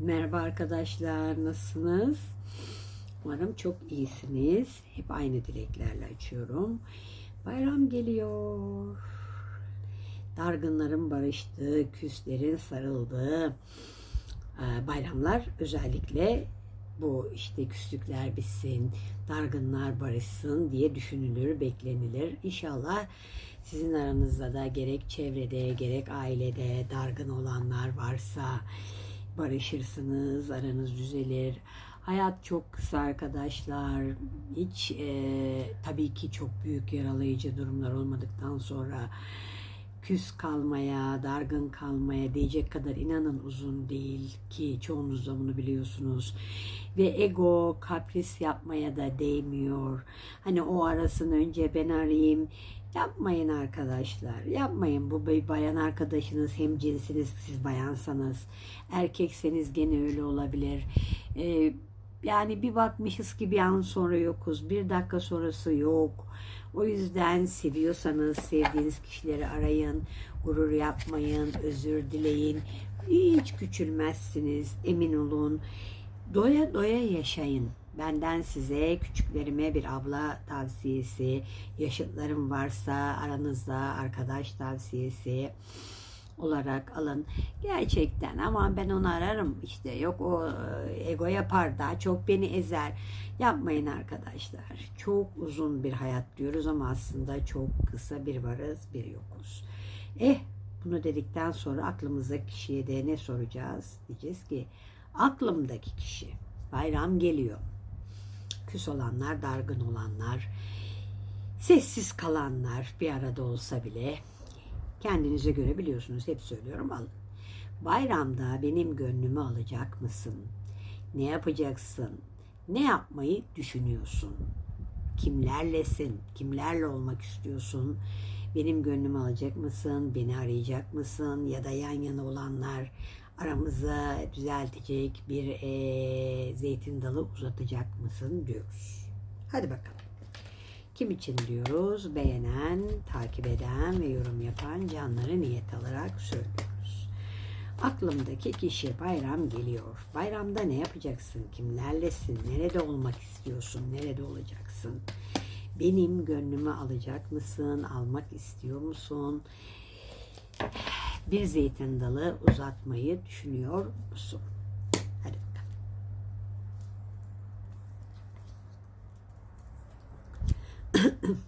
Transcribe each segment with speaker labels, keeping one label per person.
Speaker 1: Merhaba arkadaşlar, nasılsınız? Umarım çok iyisiniz. Hep aynı dileklerle açıyorum. Bayram geliyor. Dargınların barıştığı, küslerin sarıldığı e, bayramlar özellikle bu işte küslükler bitsin, dargınlar barışsın diye düşünülür, beklenilir. İnşallah sizin aranızda da gerek çevrede gerek ailede dargın olanlar varsa barışırsınız, aranız düzelir. Hayat çok kısa arkadaşlar. Hiç e, tabii ki çok büyük yaralayıcı durumlar olmadıktan sonra küs kalmaya, dargın kalmaya diyecek kadar inanın uzun değil ki çoğunuz da bunu biliyorsunuz. Ve ego, kapris yapmaya da değmiyor. Hani o arasın önce ben arayayım. Yapmayın arkadaşlar. Yapmayın. Bu bayan arkadaşınız hem cinsiniz siz bayansanız. Erkekseniz gene öyle olabilir. Ee, yani bir bakmışız ki bir an sonra yokuz. Bir dakika sonrası yok. O yüzden seviyorsanız sevdiğiniz kişileri arayın. Gurur yapmayın. Özür dileyin. Hiç küçülmezsiniz. Emin olun. Doya doya yaşayın. Benden size küçüklerime bir abla tavsiyesi, yaşıtlarım varsa aranızda arkadaş tavsiyesi olarak alın. Gerçekten ama ben onu ararım işte yok o e, ego yapar daha çok beni ezer. Yapmayın arkadaşlar. Çok uzun bir hayat diyoruz ama aslında çok kısa bir varız bir yokuz. Eh bunu dedikten sonra aklımızdaki kişiye de ne soracağız? Diyeceğiz ki aklımdaki kişi bayram geliyor. Küs olanlar, dargın olanlar, sessiz kalanlar bir arada olsa bile kendinize göre biliyorsunuz hep söylüyorum alın. Bayramda benim gönlümü alacak mısın? Ne yapacaksın? Ne yapmayı düşünüyorsun? Kimlerlesin? Kimlerle olmak istiyorsun? Benim gönlümü alacak mısın? Beni arayacak mısın? Ya da yan yana olanlar aramıza düzeltecek bir e, zeytin dalı uzatacak mısın diyoruz. Hadi bakalım. Kim için diyoruz? Beğenen, takip eden ve yorum yapan canları niyet alarak söylüyoruz. Aklımdaki kişi bayram geliyor. Bayramda ne yapacaksın? Kimlerlesin? Nerede olmak istiyorsun? Nerede olacaksın? Benim gönlümü alacak mısın? Almak istiyor musun? Bir zeytin dalı uzatmayı düşünüyor musun? Hadi bakalım.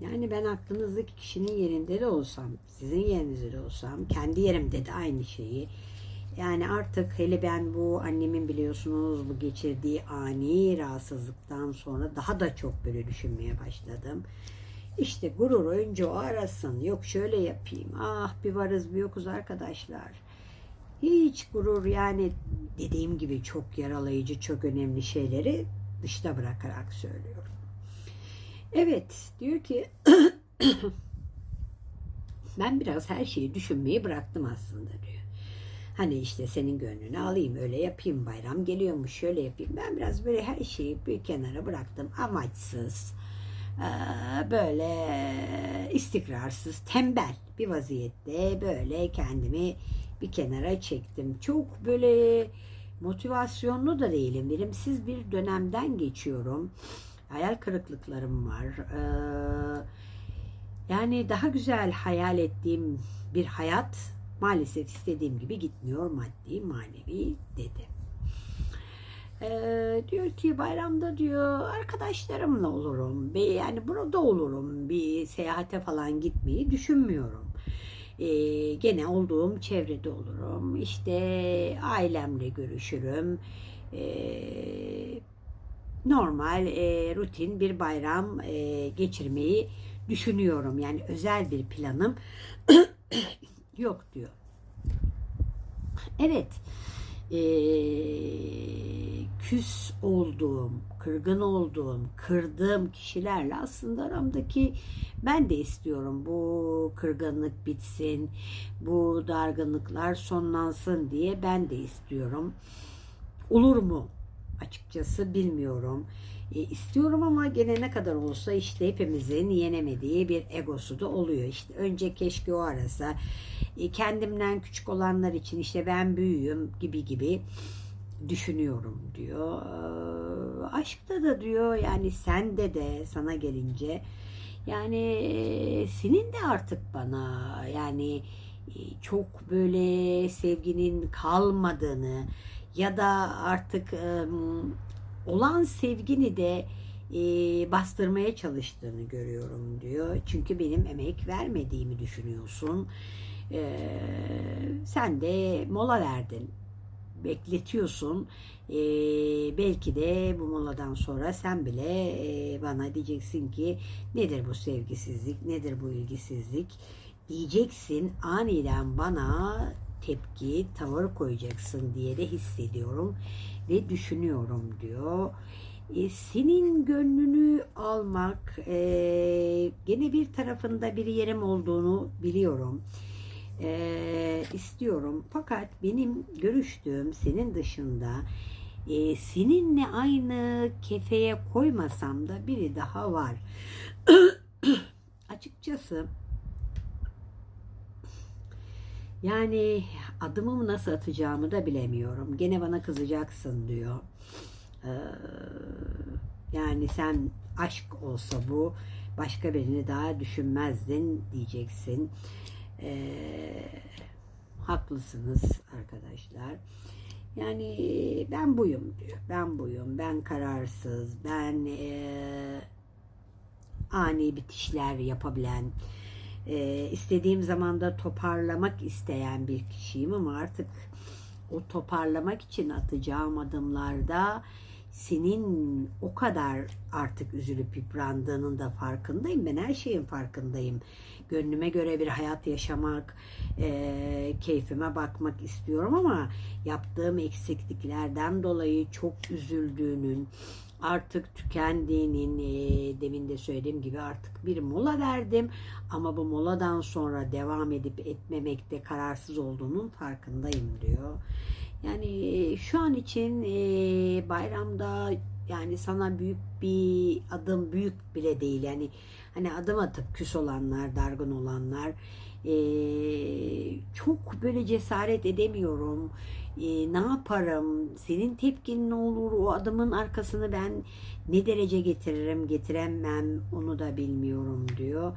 Speaker 1: Yani ben aklınızdaki kişinin yerinde de olsam, sizin yerinizde de olsam, kendi yerimde de aynı şeyi. Yani artık hele ben bu annemin biliyorsunuz bu geçirdiği ani rahatsızlıktan sonra daha da çok böyle düşünmeye başladım. İşte gurur önce o arasın. Yok şöyle yapayım. Ah bir varız bir yokuz arkadaşlar. Hiç gurur yani dediğim gibi çok yaralayıcı, çok önemli şeyleri dışta bırakarak söylüyorum. Evet diyor ki ben biraz her şeyi düşünmeyi bıraktım aslında diyor. Hani işte senin gönlünü alayım öyle yapayım bayram geliyormuş şöyle yapayım. Ben biraz böyle her şeyi bir kenara bıraktım amaçsız eee, böyle istikrarsız tembel bir vaziyette böyle kendimi bir kenara çektim. Çok böyle motivasyonlu da değilim. Verimsiz bir dönemden geçiyorum. Hayal kırıklıklarım var. Ee, yani daha güzel hayal ettiğim bir hayat maalesef istediğim gibi gitmiyor maddi manevi dedi. Ee, diyor ki bayramda diyor arkadaşlarımla olurum. Bir, yani burada olurum. Bir seyahate falan gitmeyi düşünmüyorum. Ee, gene olduğum çevrede olurum. İşte ailemle görüşürüm. Ee, normal e, rutin bir bayram e, geçirmeyi düşünüyorum. Yani özel bir planım yok diyor. Evet. E, küs olduğum, kırgın olduğum, kırdığım kişilerle aslında aramdaki ben de istiyorum bu kırgınlık bitsin, bu dargınlıklar sonlansın diye ben de istiyorum. Olur mu? açıkçası bilmiyorum. E, istiyorum ama gene ne kadar olsa işte hepimizin yenemediği bir egosu da oluyor. İşte önce keşke o arasa. E, kendimden küçük olanlar için işte ben büyüğüm gibi gibi düşünüyorum diyor. E, aşkta da diyor yani sende de sana gelince yani e, senin de artık bana yani e, çok böyle sevginin kalmadığını ya da artık olan sevgini de e, bastırmaya çalıştığını görüyorum diyor. Çünkü benim emek vermediğimi düşünüyorsun. E, sen de mola verdin. Bekletiyorsun. E, belki de bu moladan sonra sen bile e, bana diyeceksin ki nedir bu sevgisizlik, nedir bu ilgisizlik diyeceksin. Aniden bana tepki, tavır koyacaksın diye de hissediyorum ve düşünüyorum diyor. E, senin gönlünü almak e, gene bir tarafında bir yerim olduğunu biliyorum. E, istiyorum. Fakat benim görüştüğüm senin dışında e, seninle aynı kefeye koymasam da biri daha var. Açıkçası yani adımımı nasıl atacağımı da bilemiyorum. Gene bana kızacaksın diyor. Ee, yani sen aşk olsa bu başka birini daha düşünmezdin diyeceksin. Ee, haklısınız arkadaşlar. Yani ben buyum diyor. Ben buyum. Ben kararsız. Ben e, ani bitişler yapabilen, e, istediğim zaman da toparlamak isteyen bir kişiyim ama artık o toparlamak için atacağım adımlarda senin o kadar artık üzülüp yıprandığının da farkındayım. Ben her şeyin farkındayım. Gönlüme göre bir hayat yaşamak, e, keyfime bakmak istiyorum ama yaptığım eksikliklerden dolayı çok üzüldüğünün, artık tükendiğinin e, demin de söylediğim gibi artık bir mola verdim ama bu moladan sonra devam edip etmemekte kararsız olduğunun farkındayım diyor. Yani şu an için e, bayramda yani sana büyük bir adım büyük bile değil yani hani adım atıp küs olanlar dargın olanlar e, çok böyle cesaret edemiyorum e, ne yaparım senin tepkin ne olur o adımın arkasını ben ne derece getiririm getiremem onu da bilmiyorum diyor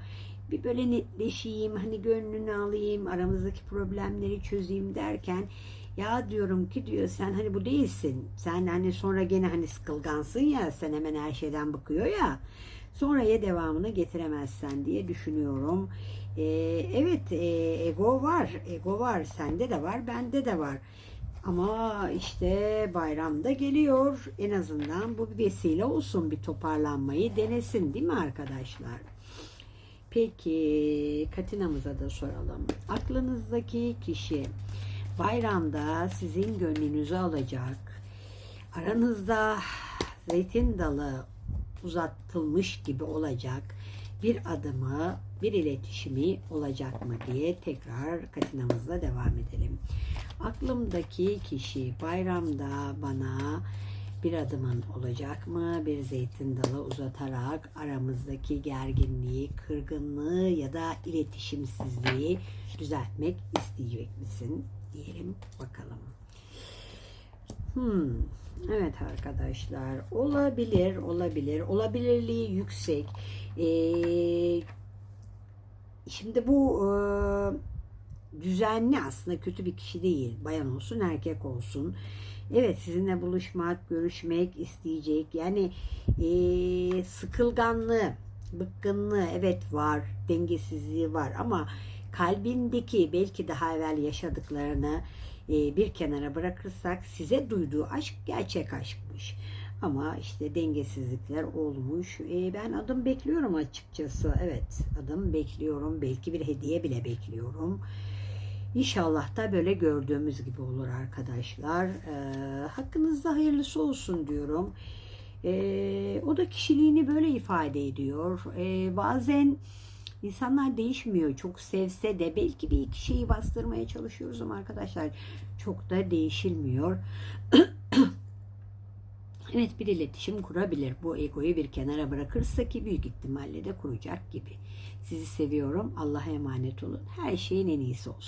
Speaker 1: bir böyle netleşeyim hani gönlünü alayım aramızdaki problemleri çözeyim derken ya diyorum ki diyor sen hani bu değilsin. Sen hani sonra gene hani sıkılgansın ya sen hemen her şeyden bıkıyor ya. Sonraya devamını getiremezsen diye düşünüyorum. Ee, evet e, ego var. Ego var. Sende de var. Bende de var. Ama işte bayramda geliyor. En azından bu bir vesile olsun. Bir toparlanmayı denesin değil mi arkadaşlar? Peki Katina'mıza da soralım. Aklınızdaki kişi bayramda sizin gönlünüzü alacak. Aranızda zeytin dalı uzatılmış gibi olacak bir adımı, bir iletişimi olacak mı diye tekrar katinamızla devam edelim. Aklımdaki kişi bayramda bana bir adımın olacak mı? Bir zeytin dalı uzatarak aramızdaki gerginliği, kırgınlığı ya da iletişimsizliği düzeltmek isteyecek misin? Diyelim bakalım. Hmm. Evet arkadaşlar olabilir olabilir. Olabilirliği yüksek. Ee, şimdi bu e, düzenli aslında kötü bir kişi değil. Bayan olsun erkek olsun. Evet sizinle buluşmak, görüşmek isteyecek. Yani e, sıkılganlığı, bıkkınlığı evet var, dengesizliği var. Ama kalbindeki belki daha evvel yaşadıklarını bir kenara bırakırsak size duyduğu aşk gerçek aşkmış. Ama işte dengesizlikler olmuş. E, ben adım bekliyorum açıkçası. Evet adım bekliyorum. Belki bir hediye bile bekliyorum. İnşallah da böyle gördüğümüz gibi olur arkadaşlar. E, hakkınızda hayırlısı olsun diyorum. E, o da kişiliğini böyle ifade ediyor. E, bazen insanlar değişmiyor. Çok sevse de belki bir iki şeyi bastırmaya çalışıyoruz ama arkadaşlar çok da değişilmiyor. Evet bir iletişim kurabilir. Bu egoyu bir kenara bırakırsa ki büyük ihtimalle de kuracak gibi. Sizi seviyorum. Allah'a emanet olun. Her şeyin en iyisi olsun.